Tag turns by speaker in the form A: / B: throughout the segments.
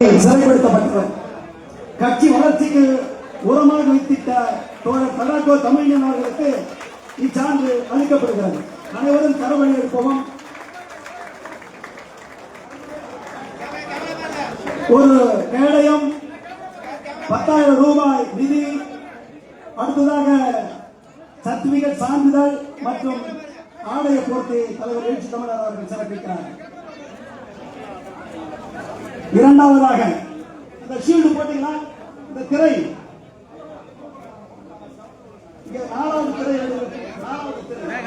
A: சிறைப்படுத்தப்பட்டவர் கட்சி வளர்ச்சிக்கு உரமாக வைத்திட்ட தோழர் தலாக்கோ தமிழன் அவர்களுக்கு இச்சான்று அளிக்கப்படுகிறது. அனைவரும் தரவழி எடுப்போம் ஒரு கேடயம் பத்தாயிரம் ரூபாய் நிதி அடுத்ததாக சர்டிபிகேட் சான்றிதழ் மற்றும் ஆடைய போர்த்தி தலைவர் எழுச்சி தமிழர் அவர்கள் சிறப்பிக்கிறார் இரண்டாவதாக இந்த ஷீல்டு போட்டீங்களா இந்த திரை. இங்க நாலாவது திரை எழுது. நாலாவது திரை.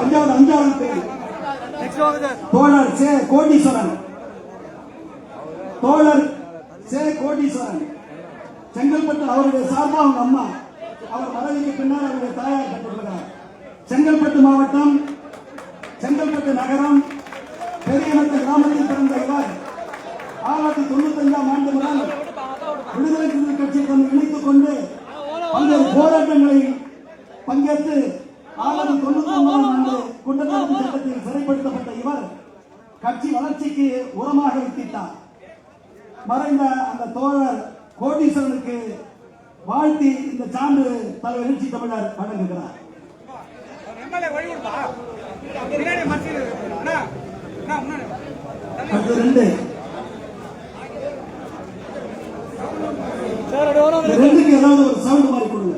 A: அஞ்சாவது அஞ்சாவது திரை. தோழர் சே கோடீஸ்வரன். தோழர் சே கோடீஸ்வரன். செங்கல்பட்டு அவருடைய சார்பா அவங்க அம்மா. அவர் மனைவிக்கு பின்னால் அவருடைய தாயார் கட்டுகிறார் செங்கல்பட்டு மாவட்டம் செங்கல்பட்டு நகரம் பெரியநத்த கிராமத்தில் பிறந்த இவர் ஆயிரத்தி தொண்ணூத்தி அஞ்சாம் ஆண்டு முதல் விடுதலை சிறுத்தை கட்சியை தன்னை இணைத்துக் கொண்டு பல்வேறு போராட்டங்களில் பங்கேற்று ஆயிரத்தி தொண்ணூத்தி ஒன்பதாம் ஆண்டு குண்டத்தடுப்பு சட்டத்தில் சிறைப்படுத்தப்பட்ட இவர் கட்சி வளர்ச்சிக்கு உரமாக வித்திட்டார். மறைந்த அந்த தோழர் கோடீஸ்வரனுக்கு வாழ்த்தி இந்த சான்று தலைவர் எழுச்சி தமிழர் வழங்குகிறார். அடுத்து ரெண்டு ரெண்டுக்கு ஏதாவது ஒரு சவுண்ட் மாதிரி கொடுங்க.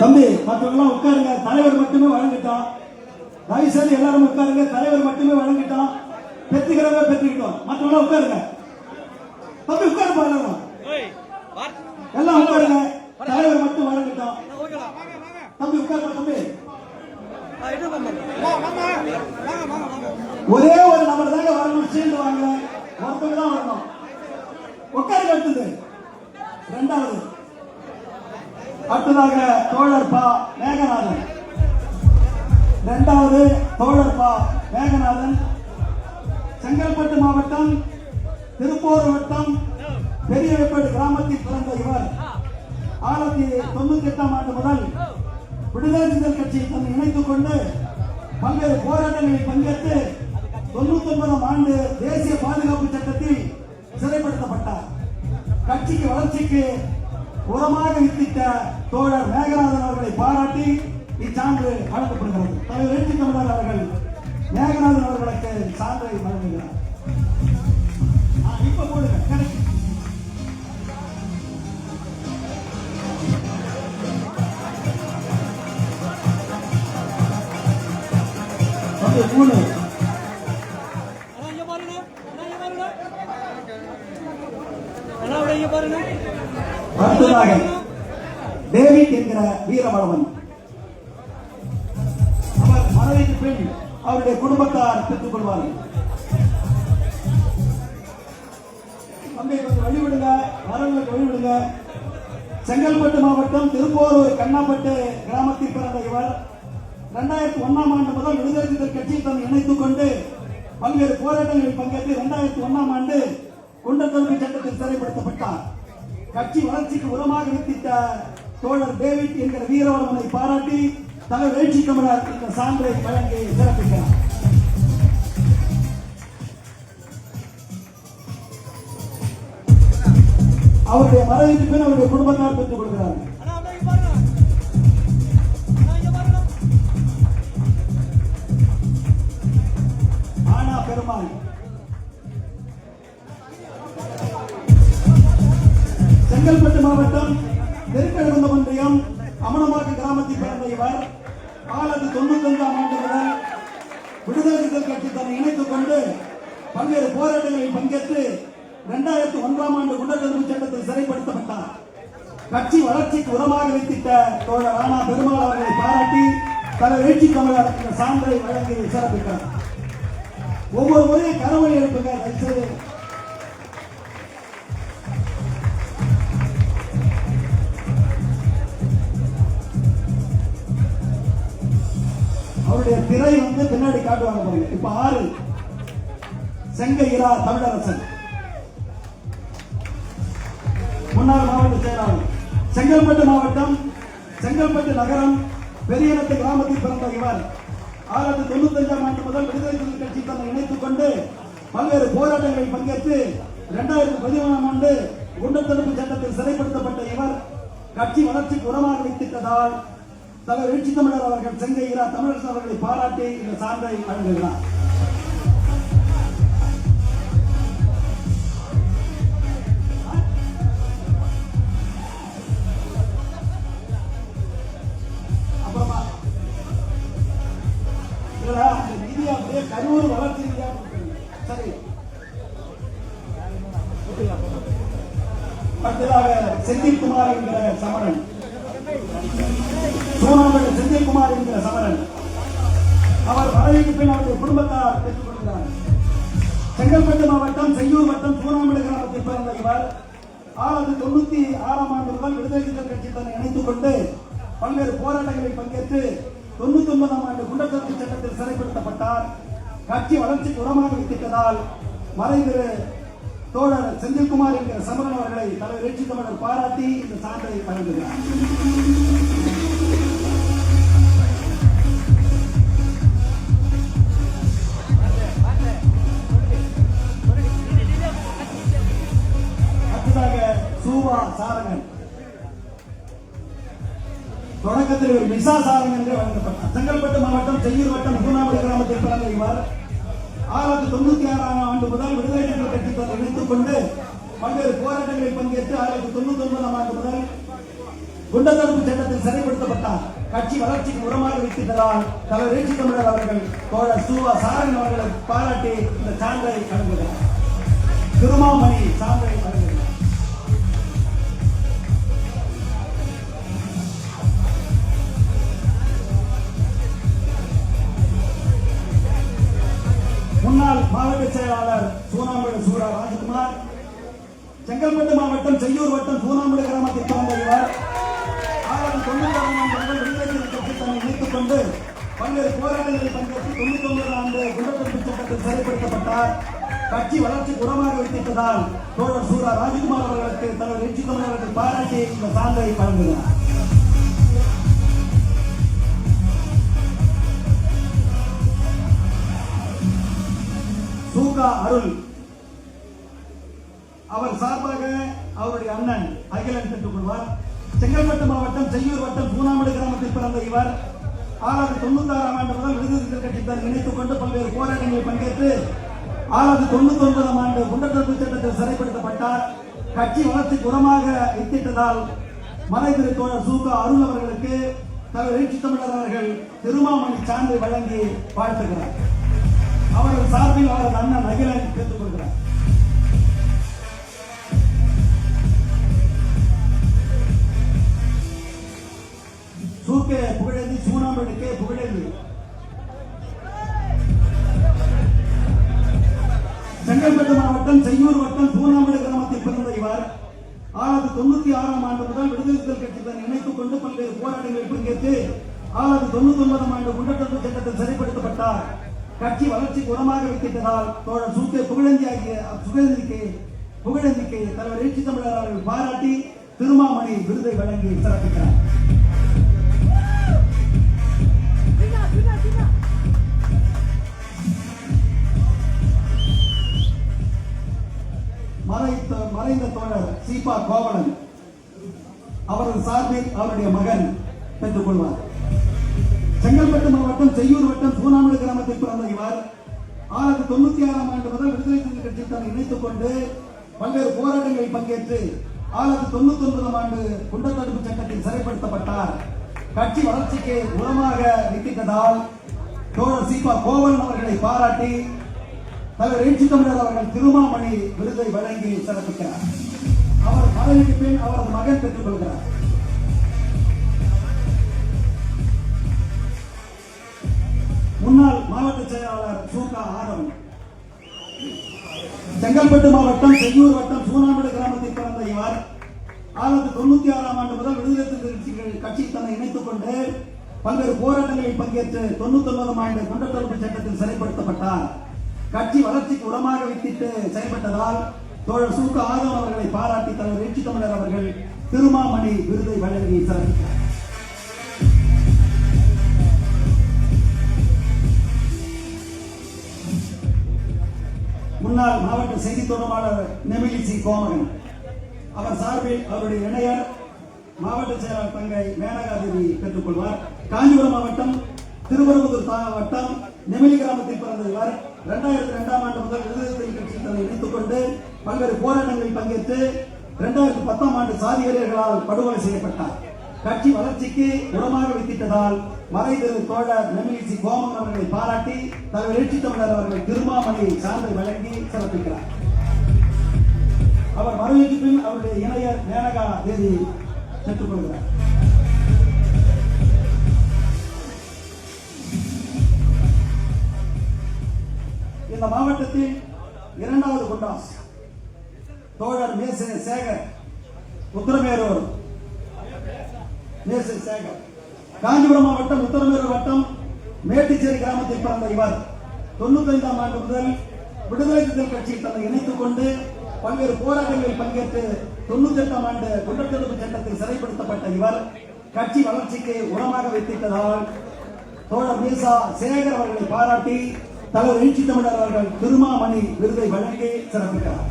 A: தம்பி மற்றவங்க உட்காருங்க. தலைவர் மட்டுமே வழங்கிட்டோம் தயவு செய்து எல்லாரும் உட்காருங்க. தலைவர் மட்டுமே வழங்கிட்டோம் பெற்றுக்கிறவங்க பெற்றுக்கிட்டோம். மற்றவங்க உட்காருங்க தம்பி உட்காரு பாருங்க எல்லாம் உட்காருங்க தலைவர் மட்டும் வழங்கிட்டோம்
B: ஓகேடா வாங்க வாங்க
A: தம்பி உட்காருங்க தம்பி
B: ஆ, இது பண்ணு. வா வாங்க வாங்க வாங்க வாங்க
A: ஒரே ஒரு நபர் தாங்க வரணும் சீல்டு வாங்க ஒருத்தவங்க தான் வரணும் உட்காருங்க அடுத்தது ரெண்டாவது அடுத்ததாக தோழர் பா மேகநாதன். இரண்டாவது தோழர் பா மேகநாதன். செங்கல்பட்டு மாவட்டம் திருப்பூர் வட்டம் பெரியவேப்பேடு கிராமத்தில் பிறந்த இவர். ஆயிரத்தி தொண்ணூத்தி எட்டாம் ஆண்டு முதல் விடுதலை சிந்தல் கட்சியை தன்னை இணைத்துக் கொண்டு பல்வேறு போராட்டங்களில் பங்கேற்று தொண்ணூத்தி ஒன்பதாம் ஆண்டு தேசிய பாதுகாப்பு சட்டத்தில் சிறைப்படுத்தப்பட்டார். கட்சிக்கு வளர்ச்சிக்கு உரமாக வித்திட்ட தோழர் மேகநாதன் அவர்களை பாராட்டி இச்சான்று வழங்கப்படுகிறது. தலைவர் எழுச்சி தமிழர் அவர்கள் மேகநாதன் அவர்களுக்கு சான்றை வழங்குகிறார். இப்ப போடுங்க. correct. மூணு.
B: பாருங்க. பாருங்க அண்ணா அப்படியே இங்க பாருங்க
A: அடுத்ததாக டேவிட் என்கிற வீரமளவன் அவர் மனைவிக்கு பின் அவருடைய குடும்பத்தார் பெற்றுக் கொள்வார்கள். தம்பி கொஞ்சம் வழிவிடுங்க. வரவங்களுக்கு வழிவிடுங்க. செங்கல்பட்டு மாவட்டம் திருப்போரூர் கண்ணாப்பட்டு கிராமத்தில் பிறந்த இவர். இரண்டாயிரத்தி ஒன்னாம் ஆண்டு முதல் விடுதலை சிறுத்தைகள் கட்சியில் தன்னை இணைத்துக் கொண்டு பல்வேறு போராட்டங்களில் பங்கேற்று இரண்டாயிரத்தி ஒன்னாம் ஆண்டு குண்டத்தொகுப்பு சட்டத்தில் சிறைப்படுத்தப்பட்டார். கட்சி வளர்ச்சிக்கு உரமாக வித்திட்ட தோழர் டேவிட் என்கிற வீரவரமனை பாராட்டி தலைவர் எழுச்சி தமிழர் இந்த சான்றை வழங்கி சிறப்பிக்கிறார். அவருடைய மறைவுக்கு பின் அவருடைய குடும்பத்தார் பெற்றுக் கொடுக்கிறார்கள் ஆனா பெருமாள் செங்கல்பட்டு மாவட்டம் தெற்கிழந்த ஒன்றியம் அமனமாட்டு கிராமத்தில் பிறந்த இவர். ஆயிரத்தி தொண்ணூத்தி ஐந்தாம் ஆண்டு முதல் விடுதலை சிறுத்தைகள் கட்சி தன்னை இணைத்துக் கொண்டு பல்வேறு போராட்டங்களில் பங்கேற்று இரண்டாயிரத்தி ஒன்றாம் ஆண்டு குண்டத்தடுப்பு சட்டத்தில் சிறைப்படுத்தப்பட்டார். கட்சி வளர்ச்சிக்கு உரமாக வைத்திட்ட தோழர் ராணா பெருமாள் அவர்களை பாராட்டி தனது எழுச்சி தமிழர் இந்த சான்றை வழங்கி சிறப்பிக்கிறார் ஒவ்வொரு முறையும் கரவழி எழுப்புங்க தயவுசெய்து. அவருடைய வந்து பின்னாடி காட்டுவாங்க பாருங்க இப்ப ஆறு. செங்க இரா தமிழரசன். முன்னாள் மாவட்ட செயலாளர். செங்கல்பட்டு மாவட்டம் செங்கல்பட்டு நகரம் பெரியநத்து கிராமத்தில் பிறந்த இவர். ஆயிரத்தி தொண்ணூத்தி அஞ்சாம் ஆண்டு முதல் விடுதலை புலிகள் கட்சி தன்னை இணைத்துக் கொண்டு பல்வேறு போராட்டங்களில் பங்கேற்று இரண்டாயிரத்தி பதிமூணாம் ஆண்டு குண்டர் தடுப்பு சட்டத்தில் சிறைப்படுத்தப்பட்ட இவர் கட்சி வளர்ச்சிக்கு உரமாக வைத்திட்டதால் தலைவர் எழுச்சி தமிழர் அவர்கள் செங்கை தமிழர் தமிழரசு அவர்களை பாராட்டி இந்த சான்றை வழங்குகிறார். அப்புறமா அந்த அப்படியே கரூர் வளர்ச்சி சரி. அடுத்ததாக செந்தில்குமார் என்கிற சமரன் சோனாமலை செந்தில்குமார் என்கிற சமரன். அவர் பதவிக்கு பின் அவருடைய குடும்பத்தார் பெற்றுக் கொள்கிறார் செங்கல்பட்டு மாவட்டம் செய்யூர் வட்டம் சூறாமடு கிராமத்தில் பிறந்த இவர் ஆயிரத்தி தொண்ணூத்தி ஆறாம் ஆண்டு முதல் விடுதலை சிறுத்தைகள் கட்சி தன்னை இணைத்துக் கொண்டு பல்வேறு போராட்டங்களில் பங்கேற்று தொண்ணூத்தி ஒன்பதாம் ஆண்டு குண்டத்தடுப்பு சட்டத்தில் சிறைப்படுத்தப்பட்டார். கட்சி வளர்ச்சிக்கு உரமாக வைத்திட்டதால் மறைந்திரு தோழர் செந்தில்குமார் என்கிற சமரன் அவர்களை தலைவர் எழுச்சி தமிழர் பாராட்டி இந்த சான்றை வழங்குகிறார். அடுத்ததாக சூவா சாரங்கன் தொடக்கத்தில் ஒரு மிசா சாரங்கன் என்று வழங்கப்பட்டார். செங்கல்பட்டு மாவட்டம் செய்யூர் வட்டம் பூனாமலை கிராமத்தில் பிறந்த இவர். ஆயிரத்தி தொண்ணூத்தி ஆறாம் ஆண்டு முதல் விடுதலை சிறுத்தைகள் கட்சி தன்னை இணைத்துக் கொண்டு பல்வேறு போராட்டங்களில் பங்கேற்று ஆயிரத்தி தொண்ணூத்தி ஒன்பதாம் ஆண்டு முதல் குண்டத்தடுப்பு சட்டத்தில் சிறைப்படுத்தப்பட்டார். கட்சி வளர்ச்சிக்கு உரமாக வைத்திட்டதால் தலைவர் எழுச்சி தமிழர் அவர்கள். தோழர் சூவா சாரங்கன் அவர்களை பாராட்டி இந்த சான்றை வழங்குகிறார். திருமாமணி சான்றை முன்னாள் மாவட்ட செயலாளர் சூனாம்பேடு சூரா ராஜ்குமார் செங்கல்பட்டு மாவட்டம் செய்யூர் வட்டம் சூனாம்பேடு கிராமத்தை பிறந்த இவர் ஆயிரத்தி தொண்ணூறாம் ஆண்டு விடுதலை கட்சி தன்னை இணைத்துக் கொண்டு பல்வேறு போராட்டங்களில் பங்கேற்று தொண்ணூத்தி ஒன்பது ஆண்டு குண்டத்தடுப்பு சட்டத்தில் செயல்படுத்தப்பட்டார். கட்சி வளர்ச்சி உரமாக வைத்திட்டதால் தோழர் சூரா ராஜ்குமார் அவர்களுக்கு தலைவர் எச்சி தமிழர்களுக்கு பாராட்டி இந்த சான்றை வழங்குகிறார் முருகா அருள். அவர் சார்பாக அவருடைய அண்ணன் அகிலன் பெற்றுக் கொள்வார். செங்கல்பட்டு மாவட்டம் செய்யூர் வட்டம் பூனாமடு கிராமத்தில் பிறந்த இவர். ஆறாவது தொண்ணூத்தி ஆறாம் ஆண்டு முதல் விடுதலை சிறுத்தைகள் இணைத்துக் கொண்டு பல்வேறு போராட்டங்களில் பங்கேற்று ஆறாவது தொண்ணூத்தி ஒன்பதாம் ஆண்டு குண்டத்தடுப்பு சட்டத்தில் சிறைப்படுத்தப்பட்டார். கட்சி வளர்ச்சிக்கு உரமாக வைத்திட்டதால் மறைந்திரு தோழர் சூகா அருள் அவர்களுக்கு தலைவர் எழுச்சி தமிழர் அவர்கள் திருமாமணி சான்றை வழங்கி வாழ்த்துகிறார். அவர்கள் சார்பில் அவரது அண்ணன் அகிலன் கேட்டுக் கொள்கிறார். சூக்கே புகழேந்தி சூனாம்படுக்கே புகழேந்தி. செங்கல்பட்டு மாவட்டம் செய்யூர் வட்டம் சூனாம்படு கிராமத்தில் பிறந்த இவர். ஆயிரத்தி தொண்ணூத்தி ஆறாம் ஆண்டு முதல் விடுதலை கட்சி தன் இணைத்துக் கொண்டு பல்வேறு போராட்டங்களில் பங்கேற்று ஆயிரத்தி தொண்ணூத்தி ஒன்பதாம் ஆண்டு குண்டத்தடுப்பு சட்டத்தில் சரிப்படுத்தப்பட்டார். கட்சி வளர்ச்சிக்கு உரமாக வைத்திருப்பதால் தோழர் சுத்தே புகழேந்தி ஆகிய புகழேந்திக்கு புகழேந்திக்கு தலைவர் எழுச்சி தமிழர் அவர்கள் பாராட்டி திருமாமணி விருதை வழங்கி சிறப்பித்தார் மறைத்த மறைந்த தோழர் சீபா கோவலன். அவரது சார்பில் அவருடைய மகன் பெற்றுக் கொள்வார் தொண்ணூத்தி ஆறாம் ஆண்டு முதல் விடுதலை சிறுத்தை கட்சி தன்னை இணைத்துக் கொண்டு பல்வேறு போராட்டங்களில் பங்கேற்று ஆயிரத்தி தொண்ணூத்தி ஒன்பதாம் ஆண்டு குண்டத்தடுப்பு சட்டத்தில் சிறைப்படுத்தப்பட்டார். கட்சி வளர்ச்சிக்கு உரமாக நீட்டித்ததால் தோழர் சீபா கோவன் அவர்களை பாராட்டி தலைவர் எழுச்சி தமிழர் அவர்கள் திருமாமணி விருதை வழங்கி சிறப்பிக்கிறார். அவர் பதவிக்கு பின் அவரது மகன் பெற்றுக் கொள்கிறார். முன்னாள் மாவட்ட செயலாளர் சூகா ஆரம். செங்கல்பட்டு மாவட்டம் செய்யூர் வட்டம் சூனாமடு கிராமத்தில் பிறந்த இவர் ஆயிரத்தி தொண்ணூத்தி ஆறாம் ஆண்டு முதல் விடுதலை சிறுத்தைகள் கட்சி தன்னை இணைத்துக் கொண்டு பல்வேறு போராட்டங்களில் பங்கேற்று தொண்ணூத்தி ஒன்பதாம் ஆண்டு குண்டத்தடுப்பு சட்டத்தில் சிறைப்படுத்தப்பட்டார். கட்சி வளர்ச்சிக்கு உரமாக வைத்திட்டு செயல்பட்டதால் தோழர் சூக்க ஆதவன் அவர்களை பாராட்டி தலைவர் எழுச்சி தமிழர் அவர்கள் திருமாமணி விருதை வழங்கி சிறப்பித்தார் முன்னாள் மாவட்ட செய்தி தொடர்பாளர் நெமிலி சி. கோமகன். அவர் சார்பில் அவருடைய இணையர் மாவட்ட செயலாளர் தங்கை மேனகாதேவி பெற்றுக்கொள்வார். காஞ்சிபுரம் மாவட்டம் திருவரம்புதூர் மாவட்டம் நெமிலி கிராமத்தில் பிறந்த இவர் இரண்டாயிரத்தி இரண்டாம் ஆண்டு முதல் விடுதலை கட்சியில் தன்னை இணைத்துக் கொண்டு பல்வேறு போராட்டங்களில் பங்கேற்று இரண்டாயிரத்தி பத்தாம் ஆண்டு சாதி வீரர்களால் படுகொலை செய்யப்பட்டார். கட்சி வளர்ச்சிக்கு உரமாக வித்திட்டதால் மறைந்த தோழர் நெமிலிசி கோமன் அவர்களை பாராட்டி தலைவர் எழுச்சி தமிழர் அவர்கள் திருமாமணி சான்றை வழங்கி சிறப்பிக்கிறார். அவர் மறைவுக்கு பின் அவருடைய இணைய மேனகா தேதி பெற்றுக்கொள்கிறார். இந்த மாவட்டத்தில் இரண்டாவது குண்டாஸ் தோழர் மேசே சேகர் உத்தரமேரூர் நேசன் சேகர். காஞ்சிபுரம் மாவட்டம் உத்தரமேரூர் வட்டம் மேட்டுச்சேரி கிராமத்தில் பிறந்த இவர். தொண்ணூத்தைந்தாம் ஆண்டு முதல் விடுதலை சிறுத்தைகள் கட்சியில் தன்னை இணைத்துக் கொண்டு பல்வேறு போராட்டங்களில் பங்கேற்று தொண்ணூத்தி எட்டாம் ஆண்டு குண்டத்தடுப்பு சட்டத்தில் சிறைப்படுத்தப்பட்ட இவர் கட்சி வளர்ச்சிக்கு உரமாக வைத்திட்டதால் தோழர் மீசா சேகர் அவர்களை பாராட்டி தலைவர் எழுச்சி தமிழர் அவர்கள் திருமாமணி விருதை வழங்கி சிறப்பிக்கிறார்.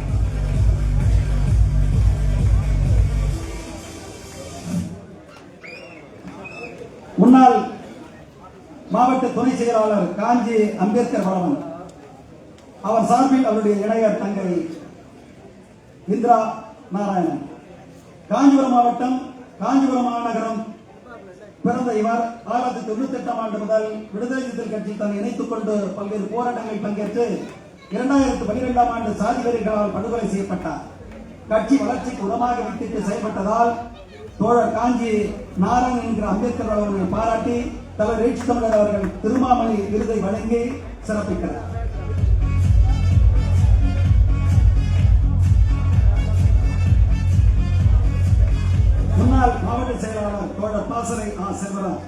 A: முன்னாள் மாவட்ட துணை செயலாளர் காஞ்சி அம்பேத்கர் வளவன். அவர் சார்பில் அவருடைய இணையர் தங்கை இந்திரா நாராயணன். காஞ்சிபுரம் மாவட்டம் காஞ்சிபுரம் மாநகரம் பிறந்த இவர் ஆயிரத்தி தொண்ணூத்தி எட்டாம் ஆண்டு முதல் விடுதலை சிறுத்தைகள் கட்சி தன்னை இணைத்துக் கொண்டு பல்வேறு போராட்டங்களில் பங்கேற்று இரண்டாயிரத்தி பனிரெண்டாம் ஆண்டு சாதி வெறிகளால் படுகொலை செய்யப்பட்டார். கட்சி வளர்ச்சிக்கு உரமாக வித்திட்டு செயல்பட்டதால் தோழர் காஞ்சி நாராயணன் என்கிற அம்பேத்கர் அவர்களை பாராட்டி தலைவர் எழுச்சி தமிழர் அவர்கள் திருமாமணி விருதை வழங்கி சிறப்பிக்கிறார். முன்னாள் மாவட்ட செயலாளர் தோழர் பாசறை ஆ. செல்வராஜ்.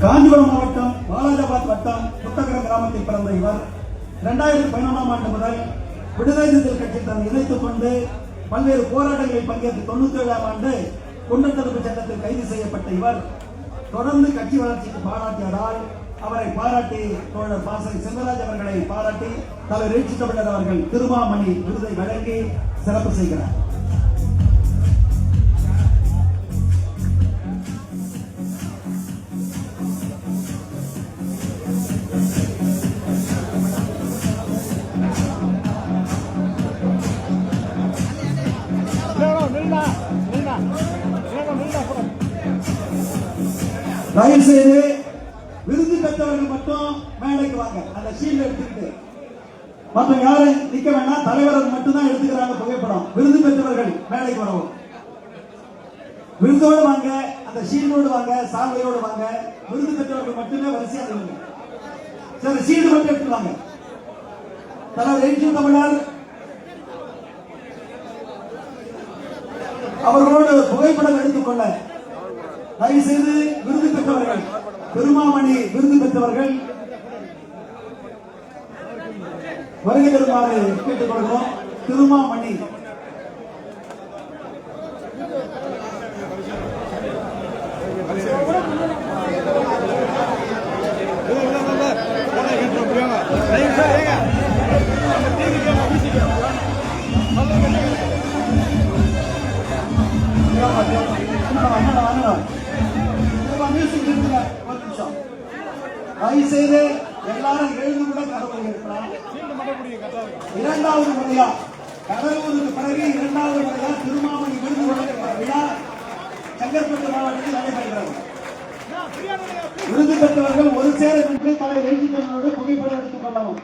A: காஞ்சிபுரம் மாவட்டம் வாலாஜாபாத் வட்டம் புத்தகர கிராமத்தில் பிறந்த இவர். இரண்டாயிரத்தி பதினொன்றாம் ஆண்டு முதல் விடுதலை சிறுத்தைகள் கட்சி தன்னை இணைத்துக் கொண்டு பல்வேறு போராட்டங்களில் பங்கேற்று தொண்ணூத்தி ஏழாம் ஆண்டு குண்டத்தடுப்பு சட்டத்தில் கைது செய்யப்பட்ட இவர் தொடர்ந்து கட்சி வளர்ச்சிக்கு பாராட்டியதால் அவரை பாராட்டி தோழர் பாசறை செல்வராஜ் அவர்களை பாராட்டி தலைவர் எழுச்சி தமிழர் அவர்கள் திருமாமணி விருதை வழங்கி சிறப்பு செய்கிறார். தயவு செய்து விருது பெற்றவர்கள் மட்டும் மேடைக்கு வாங்க. அந்த ஷீல்ட் எடுத்துக்கிட்டு. மற்ற யாரும் நிக்க வேண்டாம் தலைவர்கள் மட்டும்தான் எடுத்துக்கிறாங்க புகைப்படம். விருது பெற்றவர்கள் மேடைக்கு வரவும். விருதோடு வாங்க அந்த ஷீல்டோடு வாங்க சாலையோடு வாங்க. விருது பெற்றவர்கள் மட்டுமே வரிசையா நில்லுங்க. சரி ஷீல்டு மட்டும் எடுத்து வாங்க. தலைவர் எழுச்சி தமிழர் அவர்களோடு புகைப்படம் எடுத்துக்கொள்ள தயவு செய்து விருது பெற்றவர்கள் பெருமாமணி விருது பெற்றவர்கள் வருகை தருமாறு கேட்டுக்கொள்கிறோம் திருமாமணி. செய்து எல்லாரும் எழுந்து கூட கடவுள் இருக்கிறான் இரண்டாவது முறையா கடலூருக்கு பிறகு இரண்டாவது முறையா திருமாமணி விருது வழங்குகிற விழா செங்கற்பட்டு மாவட்டத்தில் நடைபெறுகிறது. விருது பெற்றவர்கள் ஒரு சேர நின்று தலை எழுச்சித்தனோடு புகைப்படம் எடுத்துக் கொள்ளவும்.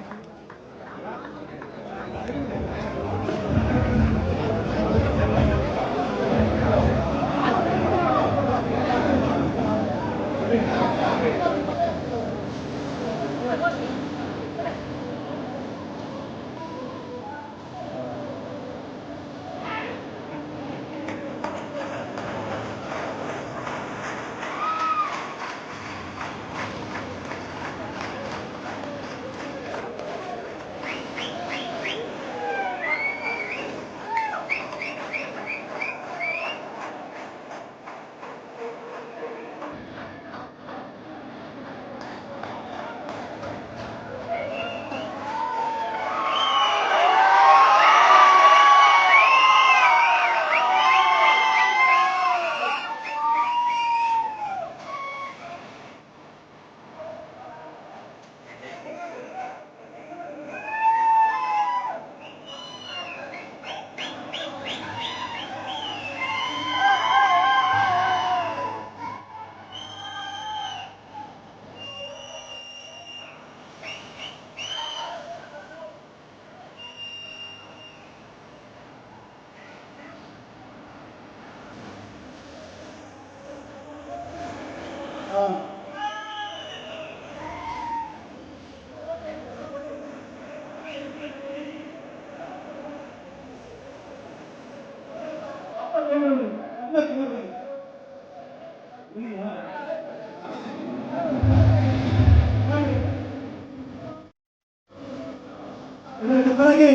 A: இதற்கு பிறகு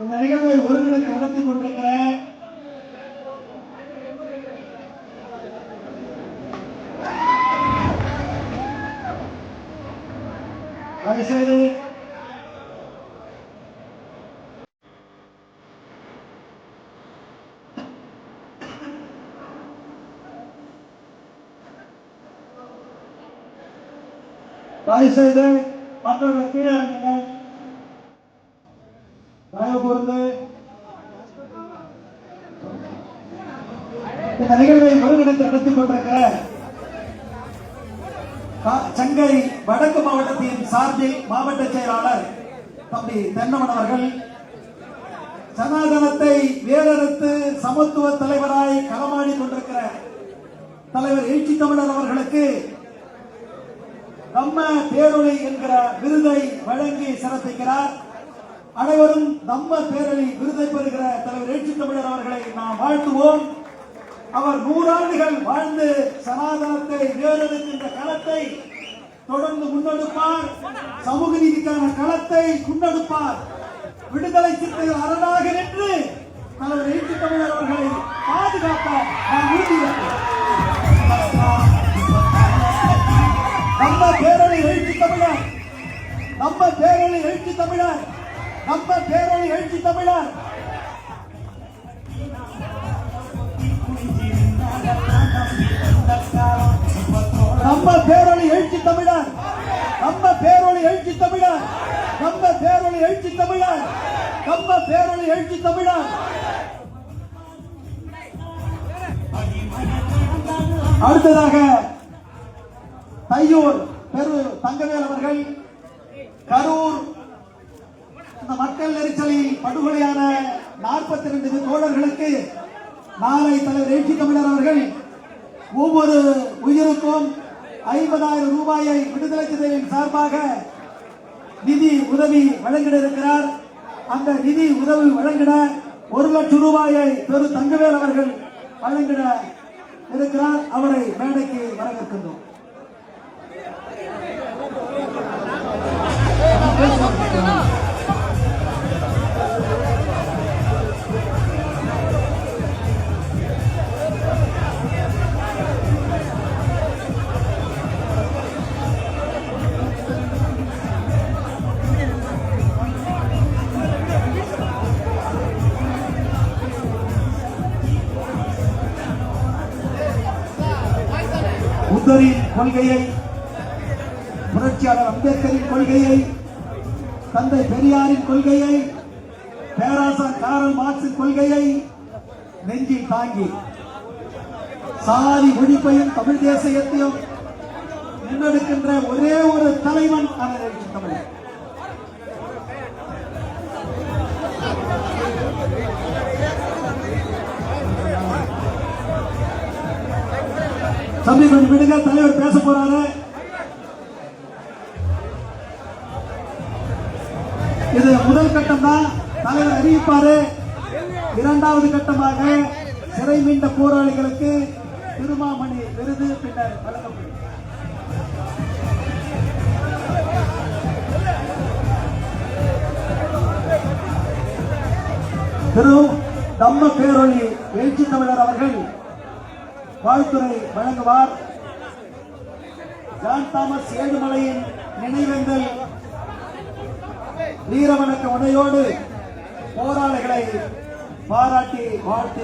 A: இந்த நிகழ்வை ஒருங்கிணைத்து நடத்தி கொண்டிருக்கிற தயவுசெய்து தயவுசெய்து மற்றவர்கள் கீழே இறங்குங்க. தயவு கூர்ந்து. இந்த நிகழ்வை ஒருங்கிணைத்து நடத்தி கொண்டிருக்கிற கா- சங்கை வடக்கு மாவட்டத்தின் சார்பில் மாவட்ட செயலாளர் தம்பி தென்னமன் அவர்கள் சனாதனத்தை வேறறுத்து சமத்துவ தலைவராய் களமாடி கொண்டிருக்கிற தலைவர் எழுச்சி தமிழர் அவர்களுக்கு நம்ம பேரொழி என்கிற விருதை வழங்கி சிறப்பிக்கிறார். அனைவரும் நம்ம பேரொழி விருதை பெறுகிற தலைவர் எழுச்சி தமிழர் அவர்களை நாம் வாழ்த்துவோம். அவர் நூறாண்டுகள் வாழ்ந்து சனாதனத்தை வேறெடுக்கின்ற களத்தை தொடர்ந்து முன்னெடுப்பார். சமூக நீதிக்கான களத்தை முன்னெடுப்பார். விடுதலை சிறுத்தைகள் அரணாக நின்று தலைவர் எழுச்சி தமிழர் அவர்களை பாதுகாப்பார். நான் உறுதியேற்கிறேன் நம்ம பேரொழி எழுச்சி தமிழர். நம்ம பேரணி எழுச்சி தமிழர். நம்ம பேரணி எழுச்சி தமிழர். நம்ம பேரொழி எழுச்சி தமிழர். நம்ம பேரொழி எழுச்சி தமிழர். நம்ம பேரொழி எழுச்சி தமிழர். நம்ம பேரொழி எழுச்சி தமிழர். அடுத்ததாக தையூர். பெரு தங்கவேல் அவர்கள் கரூர் இந்த மக்கள் நெரிசலில் படுகொலையான நாற்பத்தி ரெண்டு தோழர்களுக்கு நாளை தலைவர் எழுச்சி தமிழர் அவர்கள் ஒவ்வொரு உயிருக்கும் ஐம்பதாயிரம் ரூபாயை விடுதலை சிறுத்தைகளின் சார்பாக நிதி உதவி வழங்கிட இருக்கிறார் அந்த நிதி உதவி வழங்கிட ஒரு லட்சம் ரூபாயை பெரு தங்கவேல் அவர்கள் வழங்கிட இருக்கிறார். அவரை மேடைக்கு வரவேற்கின்றோம். புத்தரின் கொள்கையை புரட்சியாளர் அம்பேத்கரின் கொள்கையை தந்தை பெரியாரின் கொள்கையை பேராசர் காரல் மார்க்சின் கொள்கையை நெஞ்சில் தாங்கி சாதி ஒழிப்பையும் தமிழ் தேசியத்தையும் முன்னெடுக்கின்ற ஒரே ஒரு தலைவன் அவர் எழுச்சி தமிழர் தம்பி விடுங்க தலைவர் பேச போறாரு. இது முதல் கட்டம் தான் தலைவர் அறிவிப்பாரு. இரண்டாவது கட்டமாக சிறை மீண்ட போராளிகளுக்கு திருமாமணி விருது பின்னர் வழங்கப்படும். திரு தம்ம பேரொழி எழுச்சி தமிழர் அவர்கள் வாழ்த்துறை வழங்குவார். ஜான் தாமஸ் ஏழுமலையின் நினைவேந்தல் வீரவணக்க உடையோடு போராளிகளை பாராட்டி வாழ்த்தி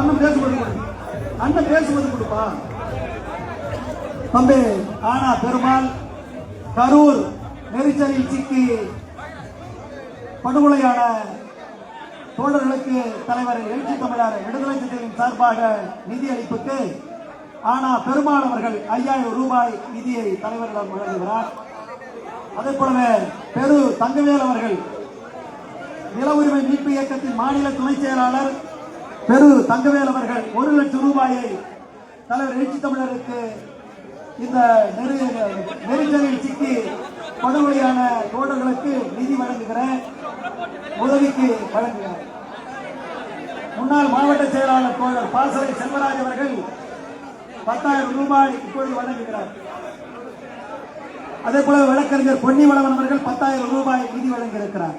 A: அண்ணன் பேசுவது கொடு. அண்ணன் பேசுவது கொடுப்பா. தம்பி ஆனா பெருமாள் கரூர் நெரிசலில் சிக்கி படுகொலையான தோழர்களுக்கு தலைவர் எழுச்சி தமிழர் விடுதலை சிந்தையின் சார்பாக நிதி அளிப்புக்கு ஆனா பெருமாள் அவர்கள் ஐயாயிரம் ரூபாய் நிதியை தலைவரிடம் வழங்குகிறார். அதே போலவே பெரு தங்கவேல் அவர்கள் நில உரிமை மீட்பு இயக்கத்தின் மாநில துணை செயலாளர் பெரு தங்கவேல் அவர்கள் ஒரு லட்சம் ரூபாயை தலைவர் எழுச்சி தமிழருக்கு இந்த நெரு- நெரிசலில் சிக்கி படுகொலையான தோழர்களுக்கு நிதி வழங்குகிற உதவிக்கு வழங்குகிறார் முன்னாள் மாவட்ட செயலாளர் தோழர் பாசறை செல்வராஜ் அவர்கள் பத்தாயிரம் ரூபாய் இப்பொழுது வழங்குகிறார். அதே போல வழக்கறிஞர் பொன்னிவளவன் அவர்கள் பத்தாயிரம் ரூபாய் நிதி வழங்கியிருக்கிறார்.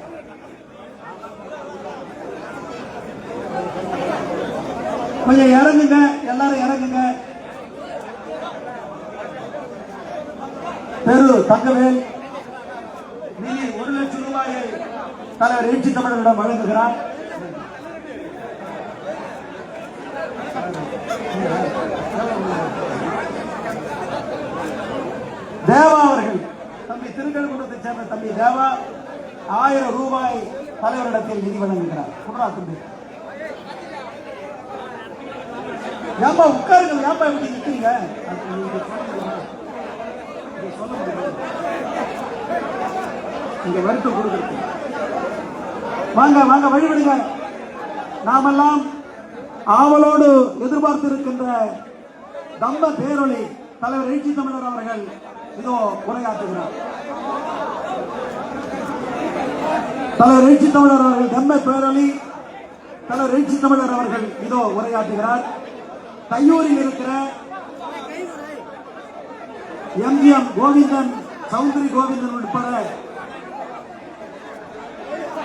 A: கொஞ்சம் இறங்குங்க எல்லாரும் இறங்குங்க. பெரு தங்கவேல். நிதி ஒரு லட்சம் ரூபாயை தலைவர் எழுச்சி தமிழரிடம் வழங்குகிறார். தேவா அவர்கள் தம்பி திருக்கழுக்குன்றத்தை சேர்ந்த தம்பி தேவா ஆயிரம் ரூபாய் தலைவரிடத்தில் நிதி வழங்குகிறார். குட்ரா தம்பி. ஏன்பா உட்காருங்க ஏன்பா இப்படி நிற்கிறீங்க சொல்லுங்க. இங்க வருத்தம் கொடுக்குறது வாங்க வாங்க வழிபடுங்க நாமெல்லாம் ஆவலோடு எதிர்பார்த்திருக்கின்ற தம்ப பேரொளி தலைவர் எழுச்சி தமிழர் அவர்கள் இதோ உரையாற்றுகிறார். தலைவர் எழுச்சி தமிழர் அவர்கள் தம்ப பேரொளி தலைவர் எழுச்சி தமிழர் அவர்கள் இதோ உரையாற்றுகிறார். தையூரில் இருக்கிற எம்ஜிஎம் கோவிந்தன் சௌந்தரி கோவிந்தன் உட்பட